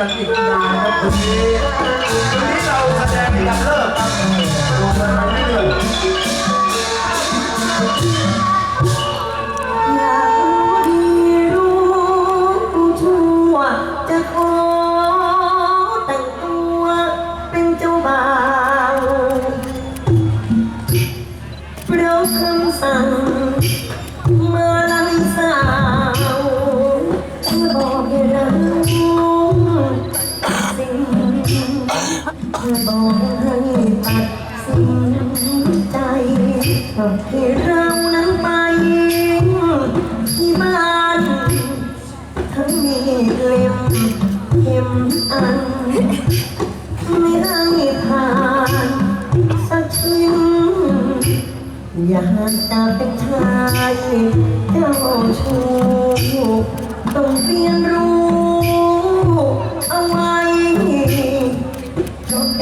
กันอีกนานครับวันนี้วันนี้เราแสดงในการเลิกครับดูกันไปเรื่อยอยากรู้ทั่วจะขอแต่งตัวเป็นเจ้าบ่าวเพราะคำสั่ง อบอกให้ตัดสินใจให้เรานั้นไปที่บ้านทั้งมีเล่มเข็มอัน ไม่ให้ผ่านสักชิ้นอยากจะเป็นชายเจ้าชู้ต้องเรียนรู้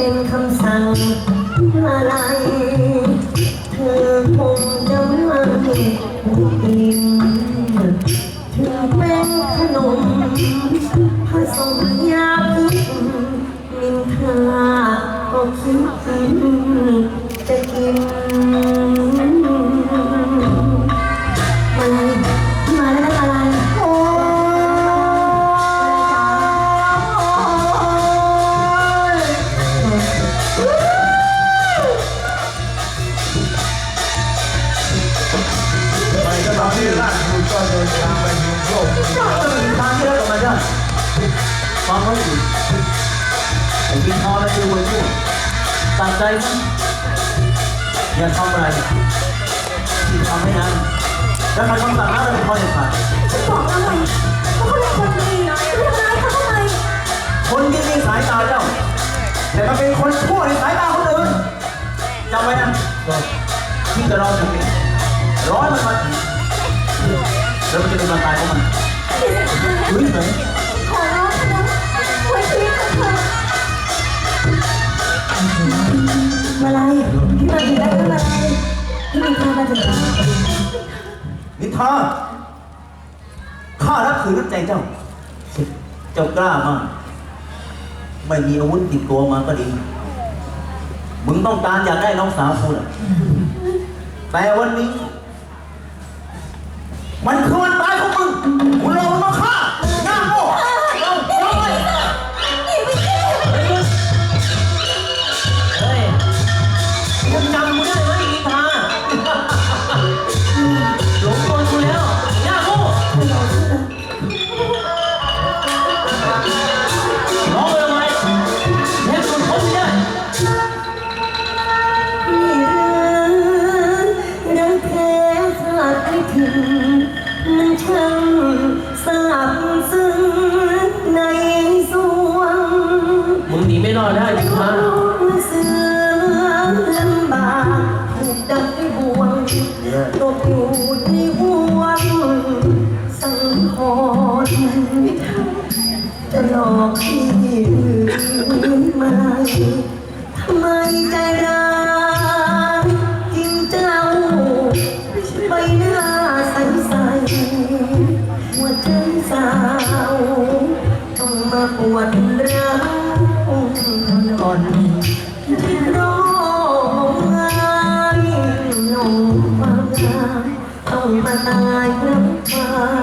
เป็นคำสั่งอะไร เธอคงจะไม่กินถึงเป็นขนมผสมยาพิษนินทาก็คิด ฟังไว้ดีไอ้กินทอและคือวัยรุ่นตัดใจซะอย่าทำอะไรที่ทำให้นั้นแล้วมันคำสั่งนั้นเราเป็นข้อเด็ดขาดบอกอะไรเขาเป็นคนดีนะเรื่องอะไรเขาทำไมคนที่มีสายตาเจ้า แต่มันเป็นคนชั่วในสายตาคนอื่นจำไว้นะที่จะรอถึงนี้ร้อยมันมาถึงแล้วมันจะเป็นวันตายของมันหรือไหนขอร้ มาลายที่มาถึงแล้วมาลายที่มีใครมาถึงแล้วนิทาข้ารับถือน้ำใจเจ้า เจ้ากล้ามาก ไม่มีอาวุธติดตัวมาก็ดี มึงต้องการอยากได้น้องสาวกูเหรอแต่วันนี้ มันคือวัน ถูกดักด้วยบ่วงตกอยู่ในห่วงสังหรณ์จะหลอกพี่หรือไม่ทำไมใจร้ายจริงเจ้าใบหน้าใสใสหัวใจสาวต้องมาปวดายน้ำตา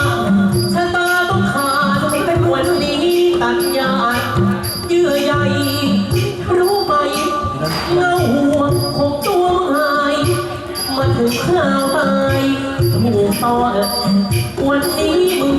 ตอนวันนี้